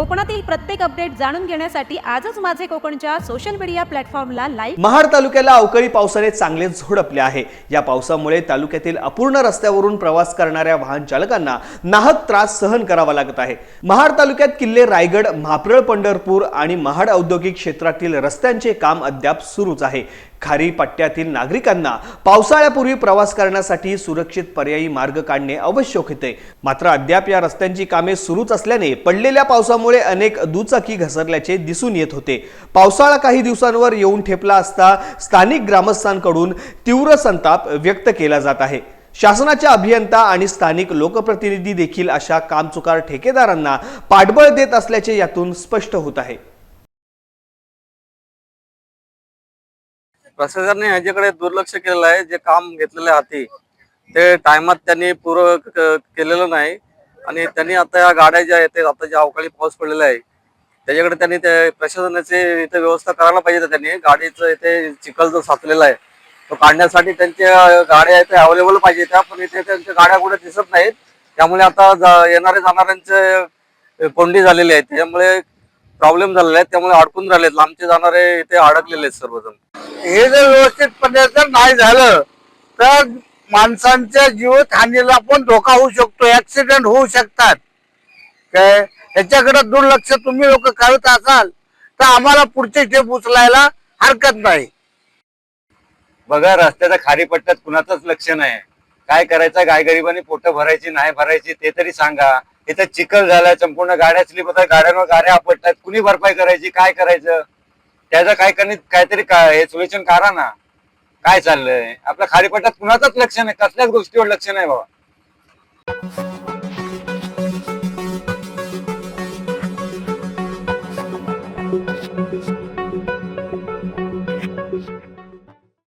कोकणातील प्रत्येक अपडेट जाणून घेण्यासाठी आजच माझे कोकणच्या सोशल मीडिया प्लॅटफॉर्मला लाईक महाड तालुक्याला अवकाळी पावसाने चांगले झोडपले आहे. या पावसामुळे तालुक्यातील अपूर्ण रस्त्यावरून प्रवास करणाऱ्या वाहन चालकांना नाहक त्रास सहन करावा लागत आहे. महाड तालुक्यात किल्ले रायगड म्हाप्रळ पंढरपूर आणि महाड औद्योगिक क्षेत्रातील रस्त्यांचे काम अद्याप सुरूच आहे. खारी पट्ट्यातील नागरिकांना पावसाळ्यापूर्वी प्रवास करण्यासाठी सुरक्षित पर्यायी मार्ग काढणे आवश्यक होते. मात्र अद्याप या रस्त्यांची कामे सुरूच असल्याने पडलेल्या पावसामुळे अनेक दुचाकी घसरल्याचे दिसून येत होते. पावसाळा काही दिवसांवर येऊन ठेपला असता स्थानिक ग्रामस्थांकडून तीव्र संताप व्यक्त केला जात आहे. शासनाच्या अभियंता आणि स्थानिक लोकप्रतिनिधी देखील अशा कामचुकार ठेकेदारांना पाठबळ देत असल्याचे यातून स्पष्ट होत आहे. प्रशासनाने ह्याच्याकडे दुर्लक्ष केलेलं आहे जे काम घेतलेले हाती ते टायमात त्यांनी पूर्ण केलेलं नाही. आणि त्यांनी आता या गाड्या ज्या आहेत आता जे अवकाळी पाऊस पडलेला आहे त्याच्याकडे त्यांनी ते प्रशासनाची इथे व्यवस्था करायला पाहिजे त्यांनी. गाडीचं इथे चिखल जो साचलेला आहे तो काढण्यासाठी त्यांच्या गाड्या इथे अवेलेबल पाहिजे त्या पण इथे त्यांच्या गाड्या कुठे दिसत नाहीत. त्यामुळे आता जा- येणाऱ्या जाणाऱ्यांचे कोंडी झालेली आहे त्यामुळे प्रॉब्लेम झालेले आहेत त्यामुळे अडकून राहिलेत लांबचे जाणारे इथे अडकलेले आहेत सर्वजण. हे जर व्यवस्थितपणे जर नाही झालं तर माणसांच्या जीवित हानीला पण धोका होऊ शकतो ऍक्सिडेंट होऊ शकतात. काय? ह्याच्याकडे दुर्लक्ष तुम्ही लोक करत असाल तर आम्हाला पुढचे स्टेप उचलायला हरकत नाही. बघा रस्त्याच्या खाली पट्ट्यात कुणाचंच लक्ष नाही. काय करायचं काय गरिबांनी पोटं भरायची नाही भरायची ते तरी सांगा. इथं चिखल झालाय संपूर्ण गाड्या स्लिप होतात गाड्यांवर गाड्या आपटतात. कुणी भरपाई करायची काय करायचं? त्याचं काय करणे काहीतरी का- हे सोल्युशन करा ना. काय चाललंय? आपल्या खाली पट्ट्यात कुणाचंच लक्ष नाही. कसल्याच गोष्टीवर लक्ष नाही बाबा.